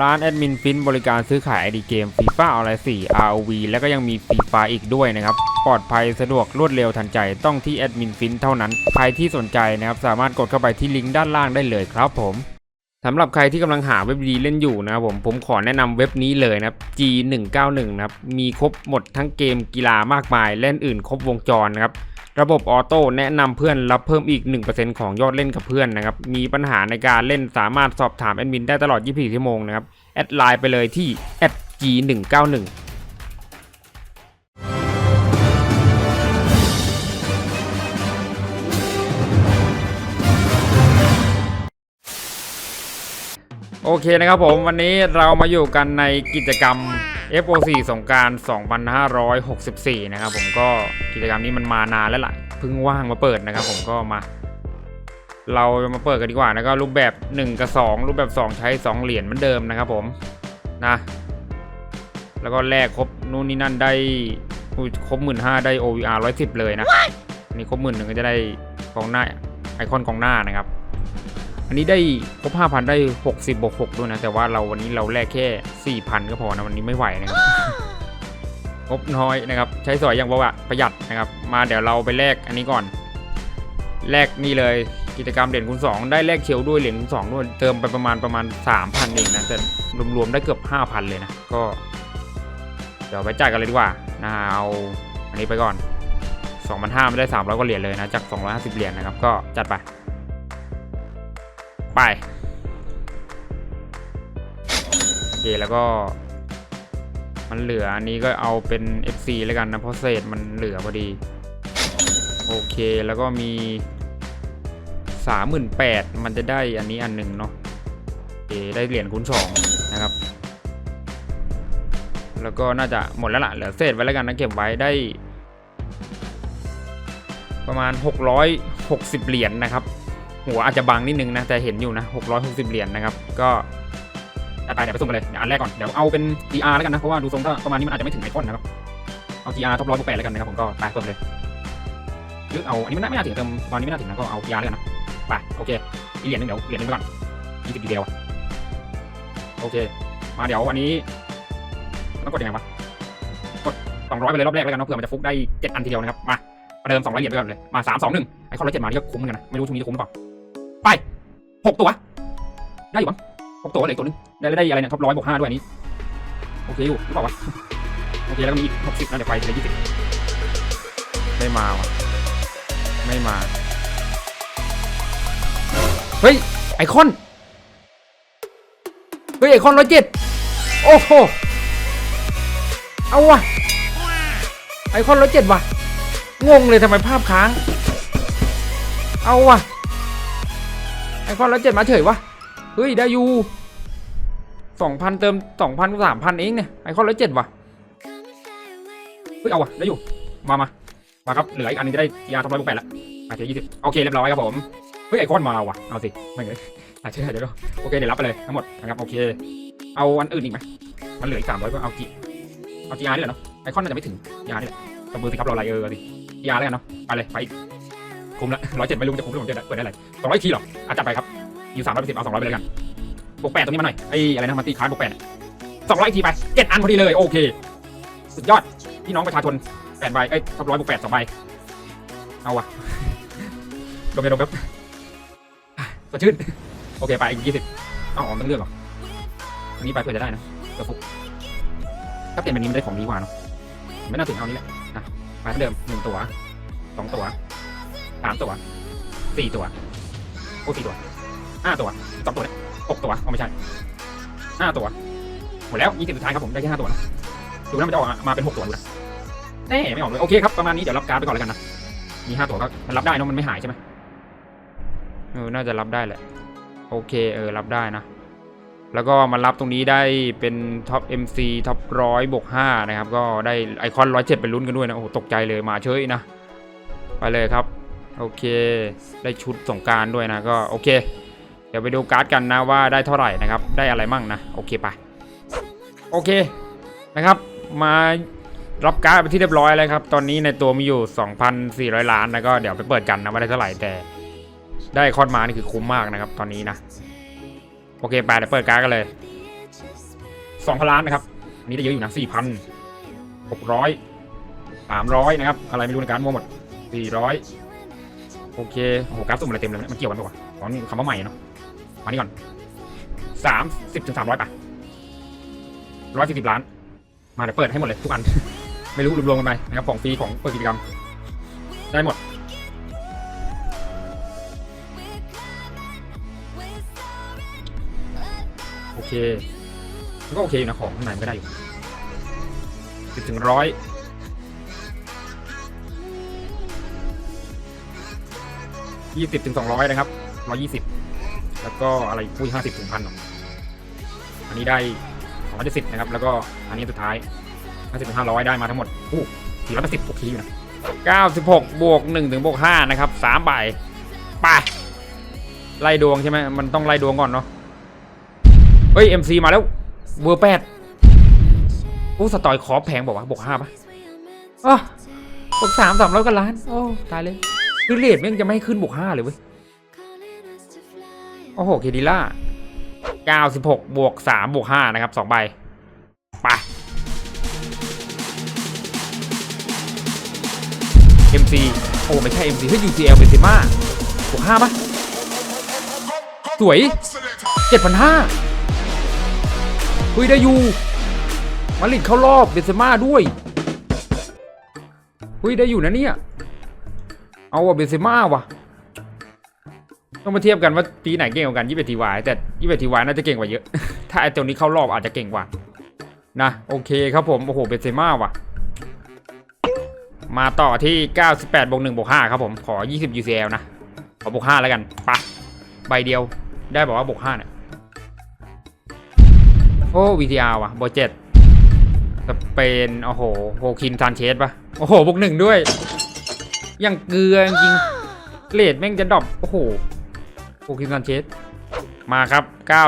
ร้านแอดมินฟินบริการซื้อขายไอดีเกมฟีฟ่าออนไลน์4 ROV แล้วก็ยังมีฟรีไฟอีกด้วยนะครับ ปลอดภัยสะดวกรวดเร็วทันใจต้องที่แอดมินฟินเท่านั้น ใครที่สนใจนะครับสามารถกดเข้าไปที่ลิงก์ด้านล่างได้เลยครับผมสำหรับใครที่กำลังหาเว็บดีเล่นอยู่นะครับผมผมขอแนะนำเว็บนี้เลยนะครับ G191 นะครับมีครบหมดทั้งเกมกีฬามากมายเล่นอื่นครบวงจรนะครับ ระบบออโต้แนะนำเพื่อนรับเพิ่มอีก 1%ของยอดเล่นกับเพื่อนนะครับ มีปัญหาในการเล่นสามารถสอบถามแอดมินได้ตลอด 24 ชั่วโมงนะครับ แอดไลน์ไปเลยที่ @g191 โอเคนะครับผมวันนี้เรามาอยู่กันในกิจกรรม FOC สงกราร 2564 นะครับผมก็กิจกรรมนี้มันมานานแล้วล่ะเพิ่งว่างมาเปิดนะครับผมก็มา เราจะมาเปิดกันดีกว่านะก็รูปแบบ 1 กับ 2 รูปแบบ 2 ใช้ 2 เหรียญเหมือนเดิมนะครับผมนะแล้วก็แลกครบนู่นนี่นั่นได้อุ๊ยครบหมื่นห้าได้ OVR 110 เลยนะอันนี้ครบหมื่นหนึ่งก็จะได้กองหน้าไอคอนกองหน้านะครับ อันนี้ได้ครบ5,000 ได้ 60บวก6ด้วยนะ แต่ว่าเราวันนี้เราแลกแค่ 4,000 ก็พอนะ วันนี้ไม่ไหวนะครับงบน้อยนะครับ ใช้สอยอย่างประหยัดประหยัดนะครับ มาเดี๋ยวเราไปแลกอันนี้ก่อน แลกนี่เลยกิจกรรมเหรียญคูณ2ได้แลกเชลด้วยเหรียญคูณ2ด้วยเติมไปประมาณประมาณ 3,000เองนะแต่รวมๆได้เกือบ 5,000 เลยนะก็ เดี๋ยวไปจ่ายกันเลยดีกว่านะเอาอันนี้ไปก่อน2,500ไม่ได้300กว่าเหรียญเลยนะจาก 250 เหรียญนะครับก็จัดไป ไปโอเคแล้วก็มันเหลืออันนี้ก็เอาเป็น FC แล้วกันนะเพราะเศษมันเหลือพอดี โอเคแล้วก็มี 38,000มันจะได้อันนี้อันหนึ่งเนาะโอเคได้เหรียญคูณ2นะครับ แล้วก็น่าจะหมดแล้วล่ะเหลือเศษไว้แล้วกันนะเก็บไว้ได้ ประมาณ 660 เหรียญนะครับ หัวอาจจะบางนิดนึงนะ แต่เห็นอยู่นะ 660 เหรียญนะครับ ก็ไปเดี๋ยวไปสุ่มกันเลยเดี๋ยวอันแรกก่อนเดี๋ยวเอาเป็น GR แล้วกันนะ เพราะว่าดูทรงก็ประมาณนี้มันอาจจะไม่ถึงไอคอนนะครับ เอา GR ท็อปร้อยบวกแปดแล้วกันนะครับผมก็ไปเปิดเลยหรือเอาอันนี้มันไม่น่าถึงเติมตอนนี้ไม่น่าถึงนะก็เอา GR แล้วกันนะไปโอเคอีเหรียญหนึงเดี๋ยวเหรียญนึงไปก่อนยี่สิบดีเดียวโอเค มาเดี๋ยววันนี้ต้องกดยังไงวะกด200ไปเลยรอบแรกแล้วกันเนาะเผื่อมันจะฟุกได้7อันทีเดียวนะครับมาประเดิม200เหรียญไปก่อนเลยมา3 2 1ไอคอนร้อยเจ็ดมานี่ก็คุ้มเหมือนกันนะไม่รู้ช่วงนี้จะคุ้มหรือเปล่า ไปหกตัว ได้อยู่มั้งหกตัวเหลืออกตัวนึง ได้ได้อะไรเนี่ยท็อปร้อยบวกห้าด้วยอันนี้ โอเคอยู่หรือเปล่าวะ โอเคแล้วก็มีอีกหกสิบนะเดี๋ยวไปเลยยี่สิบไม่มาวะไม่มา เฮ้ย ไอคอน เฮ้ย ไอคอนร้อยเจ็ดโอ้โห เอาวะไอคอนร้อยเจ็ดว่ะงงเลยทำไมภาพค้าง เอาวะไอ คอนร้อยเจ็ดมาเฉยวะ เฮ้ย ได้อยู่สองพันเติมสองพันสามพันเองเนี่ย ไอคอนร้อยเจ็ดว่ะ เฮ้ย เอาวะได้อยู่ มามามาครับ เหลืออีกอันนึงจะได้ยาทำร้อยบวกแปดละโอเคยี่สิบโอเค เรียบร้อยครับผม เฮ้ย ไอคอนมาว่ะ เอาสิ ไม่เลยอาจจะเดี๋ยวโอเค เดี๋ยวรับไปเลยทั้งหมดนะครับ โอเค เอาอันอื่นอีกไหมมันเหลืออีกสามร้อยก็เอาจีเอาจีอาร์นี่แหละเนาะ ไอคอนน่าจะไม่ถึงยานี่แหละตบมือสิครับรออะไรเออสิยาแล้วกันเนาะ ไปเลย ไปอีก คุ้มละร้อยเจ็ดไม่รู้จะคุ้มหรือผมจะเปิดได้ไรสองร้อยทีหรออาจจะไปครับอยู่สามร้อยสิบเอาสองร้อยไปเลยกันบวกแปดตรงนี้มาหน่อยไอ้อะไรนะมันตีคาร์บวกแปดสองร้อยทีไปเจ็ดอันพอดีเลยโอเค สุดยอดพี่น้องประชาชนแปดใบเอ้ยท็อปร้อยบวกแปดสองใบเอาวะดมยาดมครับสดชื่นโอเคไปอีกยี่สิบเอาออมต้องเลือกหรออันนี้ไปเผื่อจะได้นะเผื่อฟุกถ้าเปลี่ยนแบบนี้มันได้ของดีกว่าเนาะไม่น่าถึงเอานี้แหละนะมาเท่าเดิมหนึ่งตัวสองตัว สามตัวสี่ตัวโอ้สี่ตัวห้าตัวสองตัวเนี่ยหกตัวเอาไม่ใช่ห้าตัวหมดแล้วยี่สิบสุดท้ายครับผมได้แค่ห้าตัวนะดูนะมันจะออกมาเป็นหกตัวดูนะแน่ไม่ออกเลยโอเคครับประมาณนี้เดี๋ยวรับการ์ดไปก่อนแล้วกันนะมีห้าตัวก็มันรับได้นะมันไม่หายใช่ไหมเออน่าจะรับได้แหละโอเคเออรับได้นะแล้วก็มารับตรงนี้ได้เป็นท็อป MC ท็อปร้อยบวกห้านะครับ ก็ได้ไอคอนร้อยเจ็ดไปลุ้นกันด้วยนะ โอ้ตกใจเลยมาเฉยนะ ไปเลยครับ โอเค ได้ชุดสงการด้วยนะก็โอเค เดี๋ยวไปดูการ์ดกันนะว่าได้เท่าไหร่นะครับ ได้อะไรมั่งนะโอเคไปโอเคนะครับ มารับการ์ดไปที่เรียบร้อยแล้วครับ ตอนนี้ในตัวมีอยู่ 2,400 ล้านนะก็เดี๋ยวไปเปิดกันนะว่าได้เท่าไหร่แต่ ได้ไอคอนมานี่คือคุ้มมากนะครับตอนนี้นะ โอเคไปเดี๋ยวเปิดการ์ดกันเลยสองพันล้านนะครับอันนี้ได้เยอะอยู่นะสี่พันหกร้อยสามร้อยนะครับ อะไรไม่รู้ในการมั่วหมดสี่ร้อย โอเคโอ้โหกราฟสุ่มอะไรเต็มเลยเนี่ยมันเกี่ยวกันปะวะอ๋อนี่คำว่าใหม่เนาะมานี่ก่อนสามสิบถึงสามร้อยป่ะร้อยสี่สิบล้าน มาเดี๋ยวเปิดให้หมดเลยทุกอัน ไม่รู้รวมๆกันไปนะครับของฟรีของเปิดกิจกรรม ได้หมด โอเคก็โอเคอยู่นะของข้างในมันก็ได้อยู่สิบถึงร้อย ยี่สิบถึงสองร้อยนะครับร้อยี่สิบแล้วก็อะไรปุ้ยห้าสิบถึงพันอันนี้ได้สองร้อยเจ็ดสิบนะครับ แล้วก็อันนี้สุดท้ายห้าสิบถึงห้าร้อยได้มาทั้งหมดอู้สี่ร้อยแปดสิบโอเคอยู่นะเก้าสิบหกบวกหนึ่งถึงบวกห้านะครับสามใบไปไล่ดวงใช่ไหมมันต้องไล่ดวงก่อนเนาะเฮ้ย MC มซีมาแล้วเวอร์แปดโอ้สตอยคอแพงบอกว่าบวกห้าปะอ๋อบวกสามสามร้อยกันล้าน โอ้ ตายเลย คือเลทแม่งจะไม่ให้ขึ้นบวกห้าเลยเว้ย โอ้โห เคดิล่าเก้าสิบหกบวกสามบวกห้านะครับสองใบ ไป MC โอ้ไม่ใช่ MC เฮ้ย UCL เป็นซิมาบวกห้าปะสวยเจ็ดพันห้าคุยได้อยู่มาดริดเข้ารอบเบนเซม่าด้วยคุยได้อยู่นะเนี่ย เอาว่ะเบนเซม่าว่ะต้องมาเทียบกันว่าปีไหนเก่งกว่ากันยี่สิบทีวายแต่ยี่สิบทีวายน่าจะเก่งกว่าเยอะ ถ้าไอ้ตัวนี้เข้ารอบอาจจะเก่งกว่า นะ โอเคครับผม โอ้โห เบนเซม่าว่ะ มาต่อที่ 98บวก1บวก5ครับผม ขอ 20 UCL นะ ขอบวก5แล้วกันไปะใบเดียว ได้บอกว่าบวก5เนี่ย โอ้ VTR ว่ะบอร์เจ็ดสเปน โอ้โห โฮคินซานเชสปะโอ้โหบวกหนึ่งด้วย อยังเกลือจริงๆเลดแม่งจะดรอปโอ้โหโฮคินซานเชสมาครับ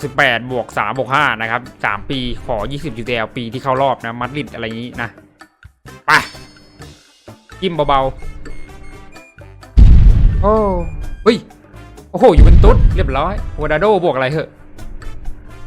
98 บวก 3 บวก 5 นะครับ 3 ปีขอ 20 UCL ปีที่เข้ารอบนะ มัดริดอะไรอย่างนี้นะ ไปจิ้มเบาๆ โอ้เฮ้ย โอ้โห อยู่เป็นตุ๊ด เรียบร้อยโวดาโดบวกอะไรเหอะ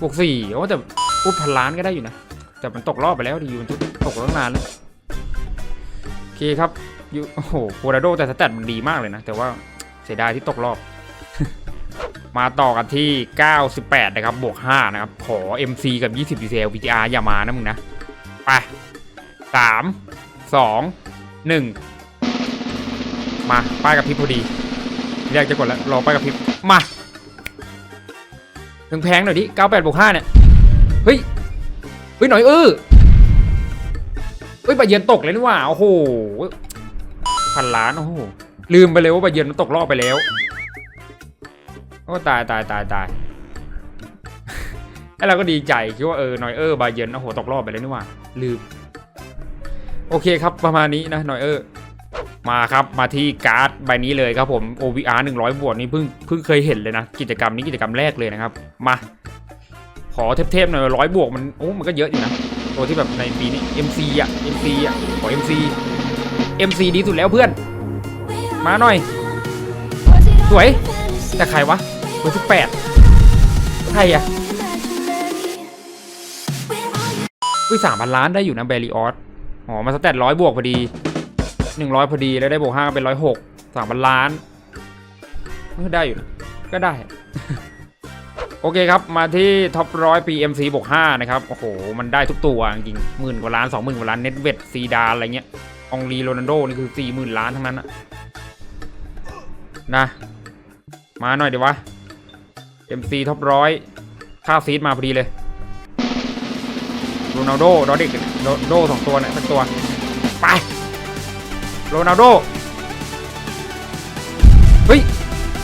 บวกสี่โอ้แต่พูดพันล้านก็ได้อยู่นะ แต่มันตกรอบไปแล้วดิยูเวนตุสตกตั้งนานแล้วโอเคครับ ยูโอ้โหโคราโดแต่สแตทมันดีมากเลยนะ แต่ว่าเสียดายที่ตกรอบ มาต่อกันที่ 98 นะครับ บวก 5 นะครับ ขอ MC กับ 20 DCL VTR อย่ามานะมึงนะ ไป 3 2 1 มา ป้ายกับพริบพอดีเรียกจะกดแล้ว รอป้ายกับพริบ มาถึงแพงหน่อยดิ 98 บวก 5 เนี่ย เฮ้ย เฮ้ย หน่อยเออเฮ้ยบาเยือนตกเลยนี่ว่า โอ้โห พันล้านโอ้โหลืมไปเลยว่าบาเยือนมันตกรอบไปแล้วโอ้ตายตายตายตายไอ้เราก็ดีใจคิดว่าเออหนอยเออบาเยือนโอ้โหตกรอบไปแล้วนี่หว่าลืม โอเคครับประมาณนี้นะหนอยเออมาครับมาที่การ์ดใบนี้เลยครับผม OVR 100 บวกนี่เพิ่งเพิ่งเคยเห็นเลยนะ กิจกรรมนี้กิจกรรมแรกเลยนะครับ มาขอเทพๆหน่อยร้อยบวกมันโอ้มันก็เยอะอยู่นะตัวที่แบบในปีนี้ MC อะ MC อะขอ MC MC ดีสุดแล้วเพื่อน มาหน่อย สวยแต่ใครวะเบอร์สิบแปดใครอะอุ้ยสามพันล้านได้อยู่นะเบริออสอ๋อมาสแตทร้อยบวกพอดีหนึ่งร้อยพอดีแล้วได้บวกห้าเป็นร้อยหกสามพันล้านก็ได้อยู่ก็ได้ โอเคครับ มาที่ท็อปร้อย PMC บวก5นะครับ โอ้โห มันได้ทุกตัวจริงหมื่นกว่าล้านสองหมื่นกว่าล้านเน็ตเวทซีดาอะไรเงี้ย องลีโรนัลโดนี่คือสี่หมื่นล้านทั้งนั้นอะนะ มาหน่อยเดี๋ยววะ MC ท็อปร้อยค่าซีดมาพอดีเลยโรนัลโดดอเด็กโรนัลโดสองตัวเนี่ยสักตัว ไป โรนัลโด เฮ้ย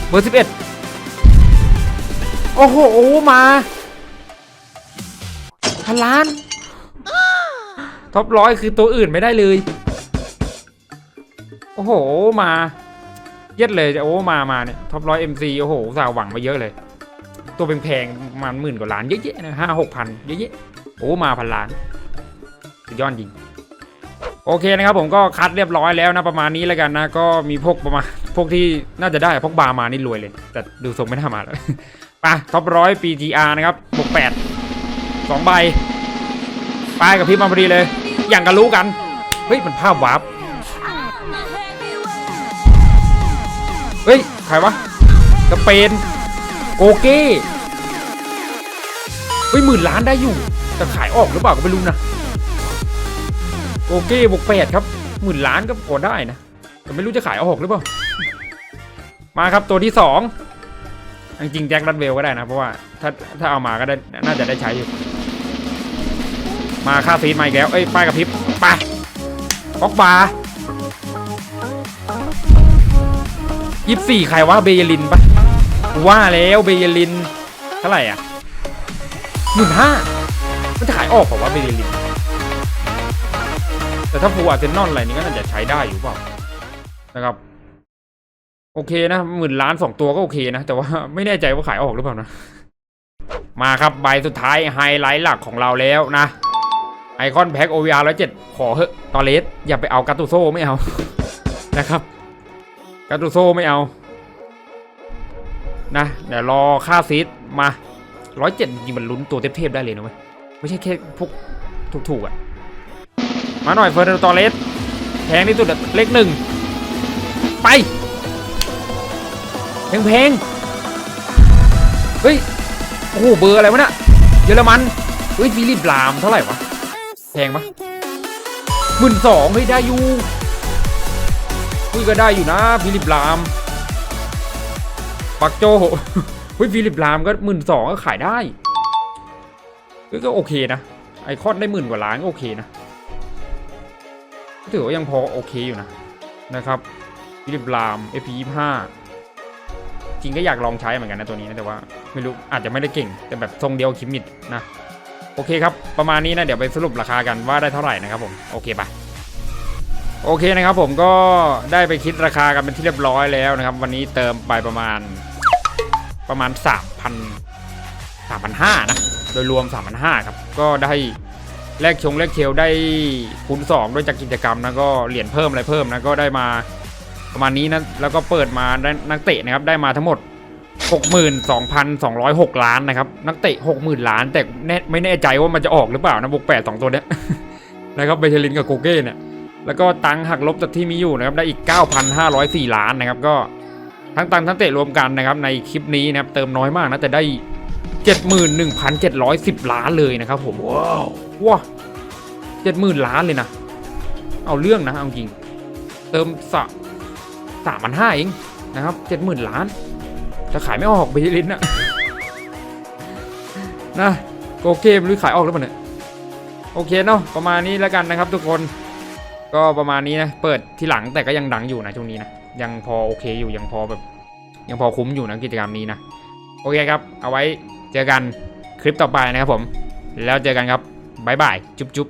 เบอร์สิบเอ็ดโอ้โห มาพันล้าน ท็อปร้อยคือตัวอื่นไม่ได้เลย โอ้โหมาเย็ดเลยจะโอ้มามาเนี่ยท็อปร้อยเอ็มซีโอ้โหสาวหวังมาเยอะเลย ตัวแพงๆประมันหมื่นกว่าล้านเยอะๆนะห้าหกพันเยอะๆโอ้มาพันล้านสุดยอดจริงโอเคนะครับผมก็คัดเรียบร้อยแล้วนะประมาณนี้แล้วกันนะ ก็มีพวกประมาณพวกที่น่าจะได้พวกบาร์มานี่รวยเลย แต่ดูทรงไม่น่ามาแล้วไปท็อปร้อย PGR นะครับบวกแปดสองใบปลายกับพริบมาพอดีเลย อย่างกันรู้กัน เฮ้ย มันภาพวาร์ป เฮ้ย ใครวะสเปน โกเก้เฮ้ยหมื่นล้านได้อยู่ แต่ขายออกหรือเปล่าก็ไม่รู้นะ โกเก้บวกแปดครับหมื่นล้านก็พอได้นะ แต่ไม่รู้จะขายออกหรือเปล่า มาครับตัวที่สองจริงแจ็ครัดเวลก็ได้นะ เพราะว่าถ้าถ้าเอามาก็ได้น่าจะได้ใช้อยู่ มาค่าฟีดมาอีกแล้ว เอ้ยป้ายกระพริบไปออกบา ยี่สี่ใครวะเบยลินปะว่าแล้วเบยลินเท่าไหร่อะหมื่นห้ามันจะขายออกเปล่าวะเบยลิน แต่ถ้าฟูอาร์เซนอลอะไรนี้ก็น่าจะใช้ได้อยู่เปล่านะครับ โอเคนะหมื่นล้านสองตัวก็โอเคนะ แต่ว่าไม่แน่ใจว่าขายออกหรือเปล่านะมาครับใบสุดท้ายไฮไลท์หลักของเราแล้วนะไอคอนแพ็กโอวีอาร์ร้อยเจ็ดขอเถอะตอเลสอย่าไปเอากาตูโซไม่เอานะครับ กาตูโซไม่เอานะเดี๋ยวรอค่าซีดมาร้อยเจ็ดจริงมันลุ้นตัวเทพๆได้เลยนะเว้ยไม่ใช่แค่พวกถูกๆอะ มาหน่อยเฟอร์นันโดตอเลสแพงที่สุดเลขหนึ่ง ไปแพงแพงๆเฮ้ย โอ้โห เบอร์อะไรวะเนี่ยเยอรมันเฮ้ยฟิลิปลามเท่าไหร่วะ แพงปะหมื่นสองเฮ้ยได้อยู่ คุยก็ได้อยู่นะฟิลิปลาม ปักโจเฮ้ยฟิลิปลามก็หมื่นสองก็ขายได้ก็โอเคนะไอคอนได้หมื่นกว่าล้านก็โอเคนะถือว่ายังพอโอเคอยู่นะนะครับฟิลิปลาม FP 25จริงก็อยากลองใช้เหมือนกันนะตัวนี้นะแต่ว่าไม่รู้อาจจะไม่ได้เก่ง แต่แบบทรงเดียวคิมมิดนะโอเคครับ ประมาณนี้นะ เดี๋ยวไปสรุปราคากันว่าได้เท่าไหร่นะครับผม โอเคปะ โอเคนะครับผมก็ได้ไปคิดราคากันเป็นที่เรียบร้อยแล้วนะครับ วันนี้เติมไปประมาณประมาณ 3,000 3,500นะ โดยรวม 3,500ครับ ก็ได้แลกชงแลกเชลได้คูณ2ด้วยจากกิจกรรมนะก็เหรียญเพิ่มอะไรเพิ่มนะก็ได้มาประมาณนี้นะแล้วก็เปิดมาได้นักเตะนะครับได้มาทั้งหมด 62,206 ล้านนะครับนักเตะ 60,000 ล้าน แต่แน่ไม่แน่ใจว่ามันจะออกหรือเปล่านะบวก8 2 ตัวเนี้ยนะครับเบเชลินกับโกเก้เนี่ย แล้วก็ตังหักลบจากที่มีอยู่นะครับได้อีก 9,504 ล้านนะครับก็ทั้งตังทั้งเตะรวมกันนะครับในคลิปนี้นะครับเติมน้อยมากนะแต่ได้ 71,710 ล้านเลยนะครับผมว้าวว้าเจ็ดหมื่นล้านเลยนะเอาเรื่องนะเอาจริง เติมสะสามพันห้าเองนะครับเจ็ดหมื่นล้านจะขายไม่ออกไปลินนะนะโอเคไม่รู้ขายออกหรือเปล่าเนี่ยโอเคเนาะประมาณนี้แล้วกันนะครับทุกคน ก็ประมาณนี้นะ เปิดที่หลังแต่ก็ยังดังอยู่นะช่วงนี้นะ ยังพอโอเคอยู่ยังพอแบบ ยังพอคุ้มอยู่นะกิจกรรมนี้นะ โอเคครับ เอาไว้เจอกันคลิปต่อไปนะครับผม แล้วเจอกันครับบ๊ายบาย จุ๊บจุ๊บ